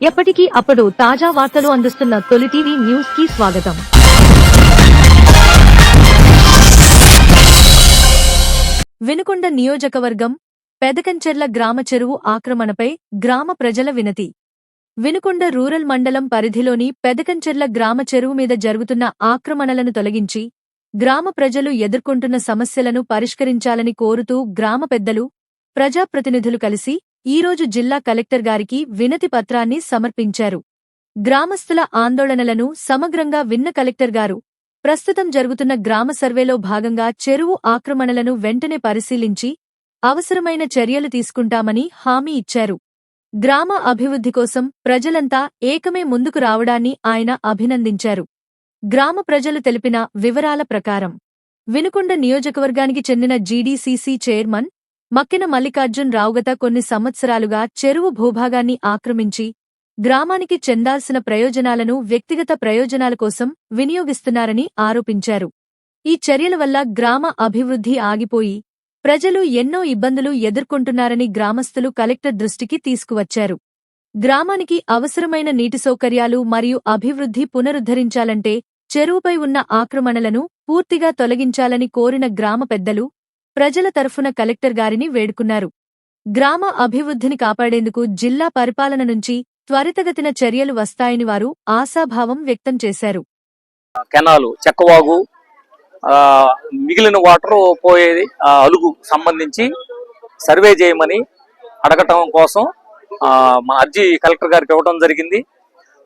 ఎప్పటికీ అప్పుడు తాజా వార్తలు అందిస్తున్న తొలి టీవీ న్యూస్కి స్వాగతం. వినుకొండ నియోజకవర్గం పెదకంచెర్ల గ్రామ చెరువు ఆక్రమణపై గ్రామ ప్రజల వినతి. వినుకొండ రూరల్ మండలం పరిధిలోని పెదకంచెర్ల గ్రామ చెరువు మీద జరుగుతున్న ఆక్రమణలను తొలగించి గ్రామ ప్రజలు ఎదుర్కొంటున్న సమస్యలను పరిష్కరించాలని కోరుతూ గ్రామ పెద్దలు ప్రజాప్రతినిధులు కలిసి ఈరోజు జిల్లా కలెక్టర్ గారికి వినతి పత్రాన్ని సమర్పించారు. గ్రామస్తుల ఆందోళనలను సమగ్రంగా విన్న కలెక్టర్ గారు ప్రస్తుతం జరుగుతున్న గ్రామ సర్వేలో భాగంగా చెరువు ఆక్రమణలను వెంటనే పరిశీలించి అవసరమైన చర్యలు తీసుకుంటామని హామీ ఇచ్చారు. గ్రామ అభివృద్ధి కోసం ప్రజలంతా ఏకమే ముందుకు రావడాన్ని ఆయన అభినందించారు. గ్రామ ప్రజలు తెలిపిన వివరాల ప్రకారం వినుకొండ నియోజకవర్గానికి చెందిన జీడీసీసీ చైర్మన్ మక్కిన మల్లికార్జున్ రావుగత కొన్ని సంవత్సరాలుగా చెరువు భూభాగాన్ని ఆక్రమించి గ్రామానికి చెందాల్సిన ప్రయోజనాలను వ్యక్తిగత ప్రయోజనాల కోసం వినియోగిస్తున్నారని ఆరోపించారు. ఈ చర్యల వల్ల గ్రామ అభివృద్ధి ఆగిపోయి ప్రజలు ఎన్నో ఇబ్బందులు ఎదుర్కొంటున్నారని గ్రామస్తులు కలెక్టర్ దృష్టికి తీసుకువచ్చారు. గ్రామానికి అవసరమైన నీటి సౌకర్యాలు మరియు అభివృద్ధి పునరుద్ధరించాలంటే చెరువుపై ఉన్న ఆక్రమణలను పూర్తిగా తొలగించాలని కోరిన గ్రామ పెద్దలు ప్రజల తరఫున కలెక్టర్ గారిని వేడుకున్నారు. గ్రామ అభివృద్ధిని కాపాడేందుకు జిల్లా పరిపాలన నుంచి త్వరితగతిన చర్యలు వస్తాయని వారు ఆశాభావం వ్యక్తం చేశారు. కెనాలు చెక్కవాగు ఆ, మిగిలిన వాటర్ పోయేది అలుగు సంబంధించి సర్వే చేయమని అడగటం కోసం మా అర్జీ కలెక్టర్ గారికి ఇవ్వడం జరిగింది.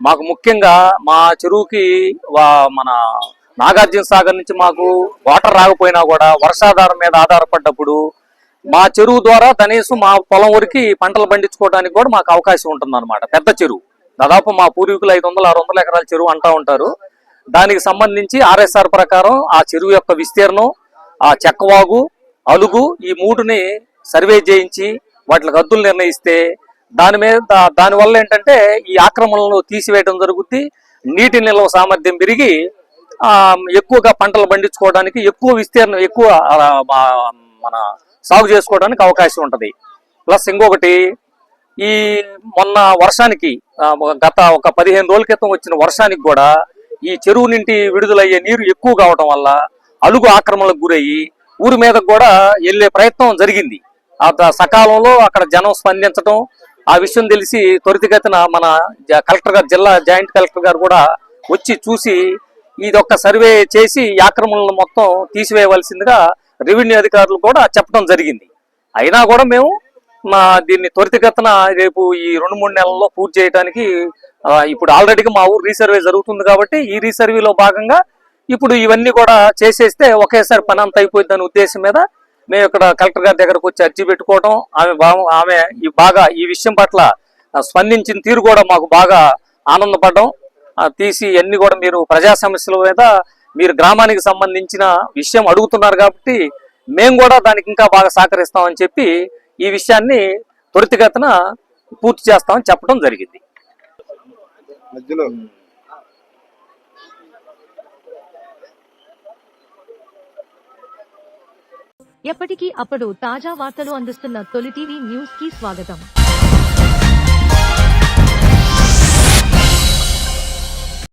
మాకు ముఖ్యంగా మా చెరువుకి వా- మన నాగార్జున సాగర్ నుంచి మాకు వాటర్ రాకపోయినా కూడా వర్షాధారం మీద ఆధారపడ్డప్పుడు మా చెరువు ద్వారా కనీసం మా పొలం వరకు పంటలు పండించుకోవడానికి కూడా మాకు అవకాశం ఉంటుంది పెద్ద చెరువు. దాదాపు మా పూర్వీకులు ఐదు వందల ఆరు వందల ఎకరాల చెరువు అంటా ఉంటారు. దానికి సంబంధించి ఆర్ఎస్ఆర్ ప్రకారం ఆ చెరువు యొక్క విస్తీర్ణం ఆ చెక్కవాగు అలుగు ఈ మూడుని సర్వే చేయించి వాటికి హద్దులు నిర్ణయిస్తే దాని మీద దానివల్ల ఏంటంటే ఈ ఆక్రమణలను తీసివేయడం జరుగుద్ది. నీటి నిల్వ సామర్థ్యం పెరిగి ఎక్కువగా పంటలు పండించుకోవడానికి ఎక్కువ విస్తీర్ణం ఎక్కువ మన సాగు చేసుకోవడానికి అవకాశం ఉంటుంది. ప్లస్ ఇంకొకటి ఈ మొన్న వర్షానికి గత ఒక పదిహేను రోజుల క్రితం వచ్చిన వర్షానికి కూడా ఈ చెరువు నుండి విడుదలయ్యే నీరు ఎక్కువ కావటం వల్ల అలుగు ఆక్రమణలకు గురయ్యి ఊరి మీద కూడా వెళ్ళే ప్రయత్నం జరిగింది. ఆ సకాలంలో అక్కడ జనం స్పందించడం ఆ విషయం తెలిసి త్వరితగతిన మన జ- కలెక్టర్ గారు జిల్లా జాయింట్ కలెక్టర్ గారు కూడా వచ్చి చూసి ఇది సర్వే చేసి ఆక్రమణలు మొత్తం తీసివేయవలసిందిగా రెవెన్యూ అధికారులు కూడా చెప్పడం జరిగింది. అయినా కూడా మేము మా దీన్ని త్వరితగతన రేపు ఈ రెండు మూడు నెలల్లో పూర్తి చేయడానికి ఇప్పుడు ఆల్రెడీగా మా ఊరు రీసర్వే జరుగుతుంది కాబట్టి ఈ రీసర్వేలో భాగంగా ఇప్పుడు ఇవన్నీ కూడా చేసేస్తే ఒకేసారి పని అంత అయిపోయింది అనే ఉద్దేశం మీద మేము ఇక్కడ కలెక్టర్ గారి దగ్గరకు వచ్చి అర్జీ పెట్టుకోవడం ఆమె బా- ఆమె ఈ బాగా ఈ విషయం పట్ల స్పందించిన తీరు కూడా మాకు బాగా ఆనందపడడం తీసి అన్ని కూడా మీరు ప్రజా సమస్యల మీద మీరు గ్రామానికి సంబంధించిన విషయం అడుగుతున్నారు కాబట్టి మేము కూడా దానికి ఇంకా బాగా సహకరిస్తామని చెప్పి ఈ విషయాన్ని త్వరితగతిన పూర్తి చేస్తామని చెప్పడం జరిగింది. ఎప్పటికీ అప్పుడు తాజా వార్తలు అందిస్తున్న తొలి టీవీ న్యూస్కి స్వాగతం.